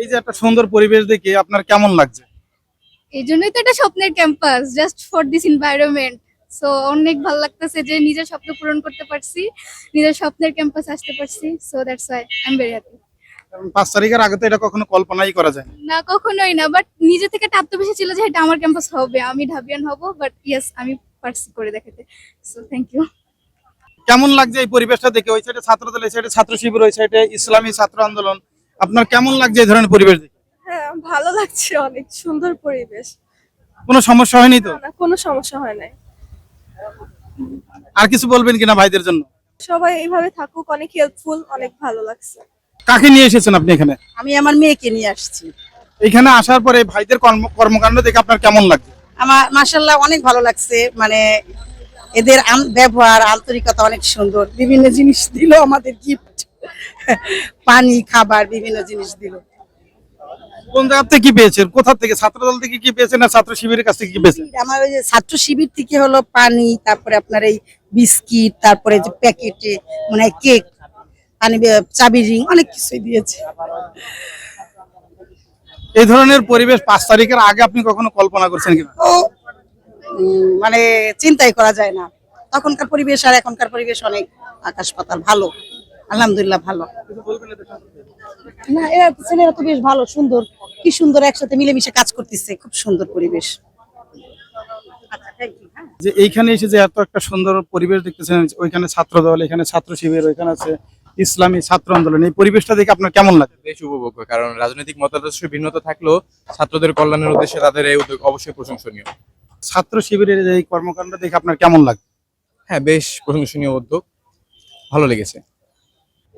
এই যে একটা সুন্দর পরিবেশ দেখে আপনার কেমন লাগছে? এই জন্যই তো এটা স্বপ্নের campus just for this environment so অনেক ভালো লাগতেছে যে নিজের স্বপ্ন পূরণ করতে পারছি নিজের স্বপ্নের ক্যাম্পাস আসতে পারছি। So that's why I am very happy পাঁচ তারিখের আগে তো এটা কখনো কল্পনাই করা যায় না। কখনোই না বাট নিজে থেকে একটা আত্মবিশ্বাস ছিল যে এটা আমার ক্যাম্পাস হবে আমি ঢাবিয়ান হব বাট ইয়েস আমি পারছি করে দেখাতে। সো থ্যাংক ইউ কেমন লাগছে এই পরিবেশটা দেখে? ওই সাইডে ছাত্রদল এই সাইডে ছাত্র শিবির ওই সাইডে ইসলামী ছাত্র আন্দোলন। আপনার কেমন লাগছে এই ধরনের পরিবেশ দেখে? হ্যাঁ ভালো লাগছে অনেক সুন্দর পরিবেশ। কোনো সমস্যা হয়নি তো? না কোনো সমস্যা হয় নাই। আর কিছু বলবেন কিনা ভাইদের জন্য? সবাই এইভাবে থাকুক অনেক হেল্পফুল অনেক ভালো লাগছে। কাকে নিয়ে এসেছেন আপনি এখানে? আমি আমার মেয়েকে নিয়ে আসছি। এখানে আসার পরে ভাইদের কর্ম- কর্মকাণ্ড দেখে আপনার কেমন লাগছে? আমার মাসাল্লাহ অনেক ভালো লাগছে মানে এদের ব্যবহার আন্তরিকতা অনেক সুন্দর। বিভিন্ন জিনিস দিল আমাদের গিফট পানি খাবার বিভিন্ন জিনিস দিল। কোন জায়গা থেকে কি পেয়েছেন? কোথা থেকে? ছাত্রদল থেকে কি পেয়েছেন না ছাত্র শিবিরের কাছ থেকে কি পেয়েছেন? আমার ওই যে ছাত্র শিবির থেকে হলো পানি তারপরে আপনার এই বিস্কিট তারপরে যে প্যাকেটে মানে কেক পানি চাবি রিং অনেক কিছুই দিয়েছে। এই ধরনের পরিবেশ পাঁচ তারিখের আগে আপনি কখনো কল্পনা করছেন কিনা? মানে চিন্তাই করা যায় না। তখনকার পরিবেশ আর এখনকার পরিবেশ অনেক আকাশ পাতাল ভালো। আলহামদুলিল্লাহ ভালো। না এরা ছেলেরা তো বেশ ভালো সুন্দর। কি সুন্দর একসাথে মিলেমিশে কাজ করতেছে খুব সুন্দর পরিবেশ। আচ্ছা হ্যাঁ। যে এইখানে এসে যে এত একটা সুন্দর পরিবেশ দেখতেছেন ওইখানে ছাত্রদল এখানে ছাত্র শিবির ওইখানে আছে ইসলামী ছাত্র আন্দোলন এই পরিবেশটা দেখে আপনার কেমন লাগে? বেশ উপভোগ্য কারণ রাজনৈতিক মতাদর্শ ভিন্নতা থাকলেও ছাত্রদের কল্যাণের উদ্দেশ্যে তাদের এই উদ্যোগ অবশ্যই প্রশংসনীয়। ছাত্র শিবিরের এই কর্মকাণ্ড দেখে আপনার কেমন লাগে? হ্যাঁ বেশ প্রশংসনীয় উদ্যোগ ভালো লেগেছে।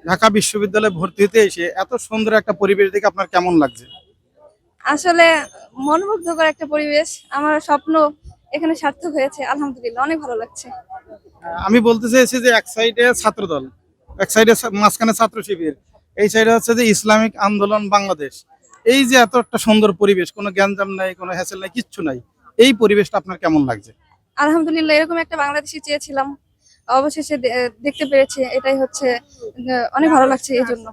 ঢাকা বিশ্ববিদ্যালয়ে ভর্তি হতে এসে এত সুন্দর একটা পরিবেশ দেখে আপনার কেমন লাগছে? আসলে মনোমুগ্ধকর একটা পরিবেশ। আমার স্বপ্ন এখানে সার্থক হয়েছে আলহামদুলিল্লাহ অনেক ভালো লাগছে। আমি বলতে চাইছি যে এক সাইডে ছাত্রদল এক সাইডে মাঝখানে ছাত্র শিবির এই সাইডে হচ্ছে যে ইসলামিক আন্দোলন বাংলাদেশ। এই যে এত একটা সুন্দর পরিবেশ কোনো গ্যাঞ্জাম নাই কোনো হ্যাসেল নাই কিচ্ছু নাই এই পরিবেশটা আপনার কেমন লাগছে? আলহামদুলিল্লাহ এরকম একটা বাংলাদেশি চেয়েছিলাম। অবশেষে দেখতে পেরেছি এটাই হচ্ছে অনেক ভালো লাগছে এই জন্য।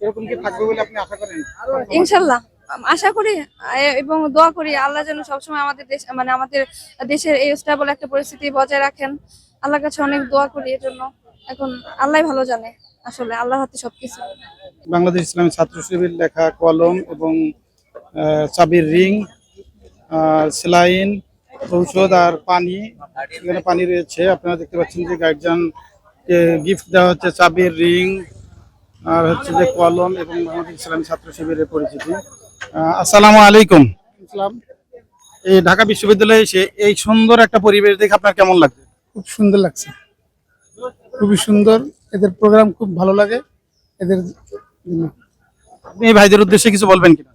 এরকম কি থাকবে বলে আপনি আশা করেন? ইনশাল্লাহ আশা করি এবং দোয়া করি আল্লাহ যেন সবসময় আমাদের দেশ মানে আমাদের দেশের এই স্টেবল একটা পরিস্থিতি বজায় রাখেন। আল্লাহর কাছে অনেক দোয়া করি এর জন্য। এখন আল্লাহ ভালো জানে আসলে আল্লাহ হাতে সবকিছু। বাংলাদেশ ইসলামী ছাত্র শিবির লেখা কলম এবং চাবির রিং সেলাইন ঔষধ আর পানি এখানে পানি রয়েছে। আপনারা দেখতে পাচ্ছেন যে গার্জিয়ানকে গিফট দেওয়া হচ্ছে চাবির রিং আর হচ্ছে যে কলম এবং বাংলাদেশ ইসলামী ছাত্র শিবিরের পরিচিতি। আসসালামু আলাইকুম। ইসলাম এই ঢাকা বিশ্ববিদ্যালয়ে এসে এই সুন্দর একটা পরিবেশ দেখে আপনার কেমন লাগছে? খুব সুন্দর লাগছে। খুবই সুন্দর। এদের প্রোগ্রাম খুব ভালো লাগে। এদের এই ভাইদের উদ্দেশ্যে কিছু বলবেন কিনা?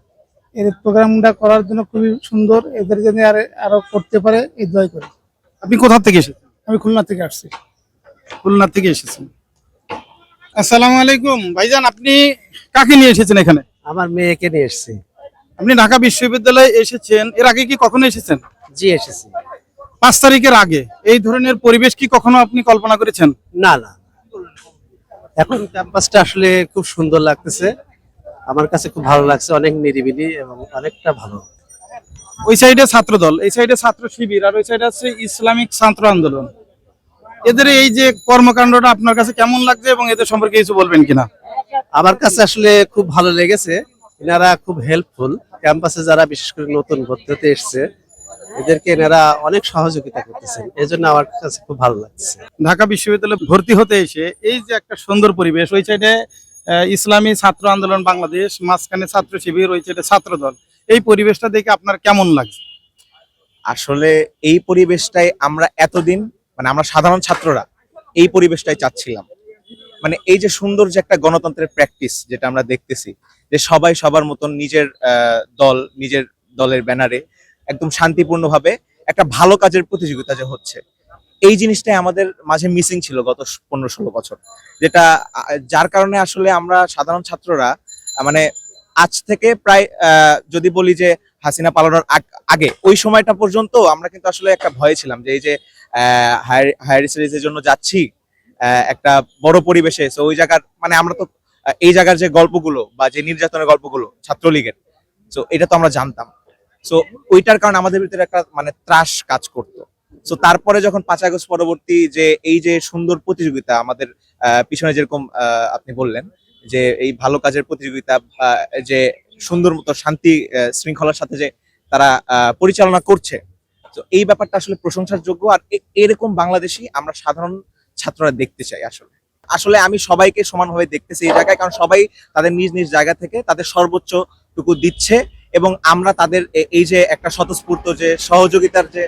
এদের প্রোগ্রামটা করার জন্য খুবই সুন্দর। এদের জন্য আর আরও করতে পারে এই দয় করে। আপনি কোথা থেকে এসেছেন? আমি খুলনা থেকে আসছি। খুলনা থেকে এসেছেন। আসসালামু আলাইকুম। ভাইজান আপনি কাকে নিয়ে এসেছেন এখানে? আমার মেয়েকে নিয়ে এসেছি। আপনি ঢাকা বিশ্ববিদ্যালয়ে এসেছেন। এর আগে কি কখনো এসেছেন? জি এসেছি। পাঁচ তারিখের আগে। এই ধরনের পরিবেশ কি কখনো আপনি কল্পনা করেছেন? না না। এখন ক্যাম্পাসটা আসলে খুব সুন্দর লাগতেছে। আমার কাছে খুব ভালো লাগছে অনেক নিরিবিলি এবং অনেকটা ভালো। ওই সাইডে ছাত্র দল এই সাইডে ছাত্র শিবির আর ওই সাইডে আছে ইসলামিক ছাত্র আন্দোলন। এদের এই যে কর্মকাণ্ডটা আপনার কাছে কেমন লাগছে এবং এদের সম্পর্কে কিছু বলবেন কিনা? আমার কাছে আসলে খুব ভালো লেগেছে। এনারা খুব হেল্পফুল ক্যাম্পাসে যারা বিশেষ করে নতুন ভর্তি হতে এসছে এদেরকে এনারা অনেক সহযোগিতা করতেছেন। এই জন্য আমার কাছে খুব ভালো লাগছে। ঢাকা বিশ্ববিদ্যালয়ে ভর্তি হতে এসে এই যে একটা সুন্দর পরিবেশ ওই সাইডে ইসলামী ছাত্র আন্দোলন বাংলাদেশ, মাঝখানে ছাত্র শিবির ওই ছাত্র দল। এই পরিবেশটা দেখে আপনার কেমন লাগছে? আসলে এই পরিবেশটাই আমরা এতদিন মানে আমরা সাধারণ ছাত্ররা এই পরিবেশটাই চাচ্ছিলাম। মানে এই যে সুন্দর যে একটা গণতন্ত্রের প্র্যাকটিস যেটা আমরা দেখতেছি, যে সবাই সবার মতন নিজের দল, নিজের দলের ব্যানারে একদম শান্তিপূর্ণভাবে একটা ভালো কাজের প্রতিযোগিতা যে হচ্ছে। এই জিনিসটাই আমাদের মাঝে মিসিং ছিল গত পনেরো ষোলো বছর। যেটা যার কারণে আসলে আমরা সাধারণ ছাত্ররা মানে আজ থেকে প্রায় যদি বলি যে হাসিনা পালানোর আগ- ওই সময়টা পর্যন্ত আমরা কিন্তু আসলে একটা ভয়ে ছিলাম যে এই যে হায়ার সিরিজের জন্য যাচ্ছি একটা বড় পরিবেশে। তো ওই জায়গার মানে আমরা তো এই জায়গার যে গল্পগুলো বা যে নির্যাতনের গল্পগুলো ছাত্রলীগের তো এটা তো আমরা জানতাম। সো ওইটার কারণে আমাদের ভিতরে একটা মানে ত্রাস কাজ করতো। সো তারপরে যখন পাঁচ আগস্ট পরবর্তী যে এই যে সুন্দর প্রতিযোগিতা আমাদের পিছনে যেরকম আপনি বললেন, যে এই ভালো কাজের প্রতিযোগিতা যে সুন্দর মতো শান্তি শৃঙ্খলার সাথে যে তারা পরিচালনা করছে, তো এই ব্যাপারটা আসলে প্রশংসার যোগ্য আর এরকম বাংলাদেশি আমরা সাধারণ ছাত্ররা দেখতে চাই আসলে। আসলে আমি সবাইকে সমানভাবে দেখতেছি এই জায়গায়, কারণ সবাই তাদের নিজ নিজ জায়গা থেকে তাদের সর্বোচ্চটুকু দিচ্ছে এবং আমরা তাদের এই যে একটা স্বতঃস্ফূর্ত যে সহযোগিতার যে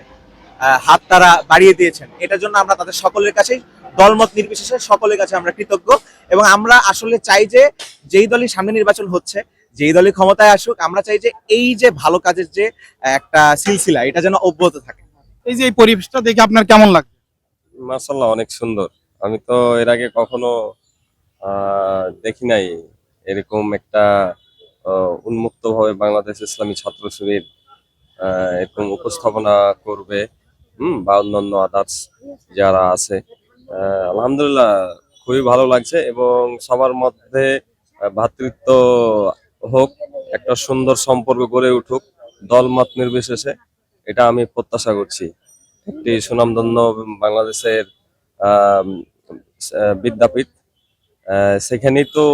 হাত তারা বাড়িয়ে দিয়েছেন। এটার জন্য আমরা তাদের সকলের কাছেই দলমত নির্বিশেষে সকলের কাছে আমরা কৃতজ্ঞ। এবং আমরা আসলে চাই যে যেই দলই সামনে নির্বাচন হচ্ছে যেই দলই ক্ষমতায় আসুক আমরা চাই যে এই যে ভালো কাজের যে একটা সিলসিলা এটা যেন অব্যাহত থাকে। এই যে এই পরিবেশটা দেখে আপনার কেমন লাগে মার্শাল্লাহ অনেক সুন্দর। আমি তো এর আগে কখনো আহ, দেখি নাই এরকম একটা উন্মুক্ত ভাবে বাংলাদেশ ইসলামী ছাত্র শিবির আহ, এরকম উপস্থাপনা করবে। হুম, বা অন্যান্য আদার্স যারা আছে আলহামদুলিল্লাহ খুবই ভালো লাগছে এবং সবার মধ্যে ভ্রাতৃত্ব হোক, একটা সুন্দর সম্পর্ক গড়ে উঠুক, দলমত নির্বিশেষে, এটা আমি প্রত্যাশা করছি। একটি সুনামধন্য বাংলাদেশের বিদ্যাপীঠ সেখানেই তো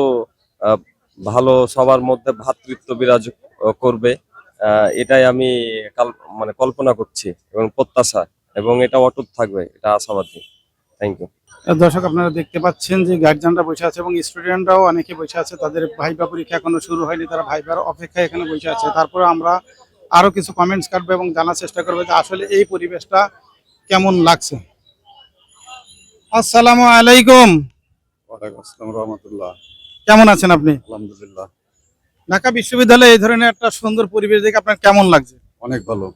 ভালো সবার মধ্যে ভ্রাতৃত্ব বিরাজ করবে এটাই আমি মানে কল্পনা করছি এবং প্রত্যাশা। এবং এটা অটুট থাকবে এটা আশাবাদী। থ্যাংক ইউ দর্শক আপনারা দেখতে পাচ্ছেন যে গার্জিয়ানরা বসে আছে এবং স্টুডেন্টরাও অনেকে বসে আছে। তাদের ভাইবা পরীক্ষা এখনও শুরু হয়নি তারা ভাইবার অপেক্ষায় এখানে বসে আছে। তারপরে আমরা আরও কিছু কমেন্টস কাটবো এবং জানার চেষ্টা করব যে আসলে এই পরিবেশটা কেমন লাগছে। আসসালামু আলাইকুম। ওয়ালাইকুম আসসালাম রহমতুল্লাহ। কেমন আছেন আপনি? আলহামদুলিল্লাহ। ঢাকা বিশ্ববিদ্যালয়ে এই ধরনের একটা সুন্দর পরিবেশ দেখে আপনার কেমন লাগছে? অনেক ভালো।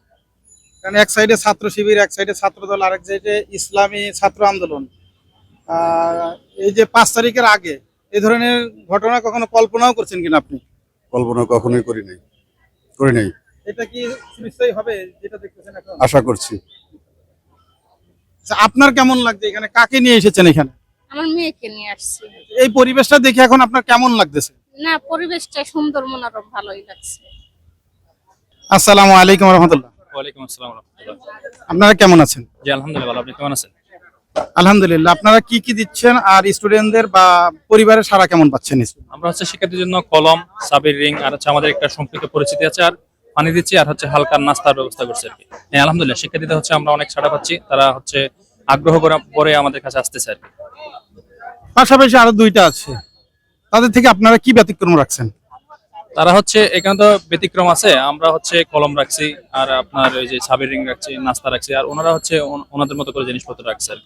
কারণ এক সাইডে ছাত্র শিবির এক সাইডে ছাত্র দল আরেক সাইডে ইসলামী ছাত্র আন্দোলন। আহ, এই যে পাঁচ তারিখের আগে এই ধরনের ঘটনা কখনো কল্পনাও করছেন কিনা আপনি? কল্পনা কখনোই করি নাই। করি নাই। এটা কি নিশ্চয়ই হবে যেটা দেখতেছেন এখন? আশা করছি। আচ্ছা, আপনার কেমন লাগছে এখানে? কাকে নিয়ে এসেছেন এখানে? আমার মেয়েকে নিয়ে আসছি। এই পরিবেশটা দেখে এখন আপনার কেমন লাগতেছে? না পরিবেশটা সুন্দর মনোরম ভালোই লাগছে। আসসালামু আলাইকুম রহমতুল্লাহ। ওয়ালাইকুম আসসালাম রহমতুল্লাহ। আপনারা কেমন আছেন? জি আলহামদুলিল্লাহ ভালো। আপনি কেমন আছেন? আলহামদুলিল্লাহ। আপনারা কি কি দিচ্ছেন আর স্টুডেন্টদের বা পরিবারের সারা কেমন পাচ্ছেন? আমরা হচ্ছে শিক্ষার্থীর জন্য কলম সাবির রিং আর হচ্ছে আমাদের একটা সংক্ষিপ্ত পরিচিতি আছে আর পানি দিচ্ছি আর হচ্ছে হালকা নাস্তার ব্যবস্থা করছি আর কি। হ্যাঁ আলহামদুলিল্লাহ শিক্ষার্থীদের হচ্ছে আমরা অনেক সাড়া পাচ্ছি। তারা হচ্ছে আগ্রহ করে পরে আমাদের কাছে আসতেছে আর কি। পাশাপাশি আরও দুইটা আছে। তাদের থেকে আপনারা কি ব্যতিক্রম রাখছেন? তারা হচ্ছে, এখানে তো ব্যতিক্রম আছে, আমরা হচ্ছে কলম রাখছি, আর আপনার ওই যে সাবির রিং রাখছি, নাস্তা রাখছি, আর ওনারা হচ্ছে ওনাদের মতো করে জিনিসপত্র রাখছে আর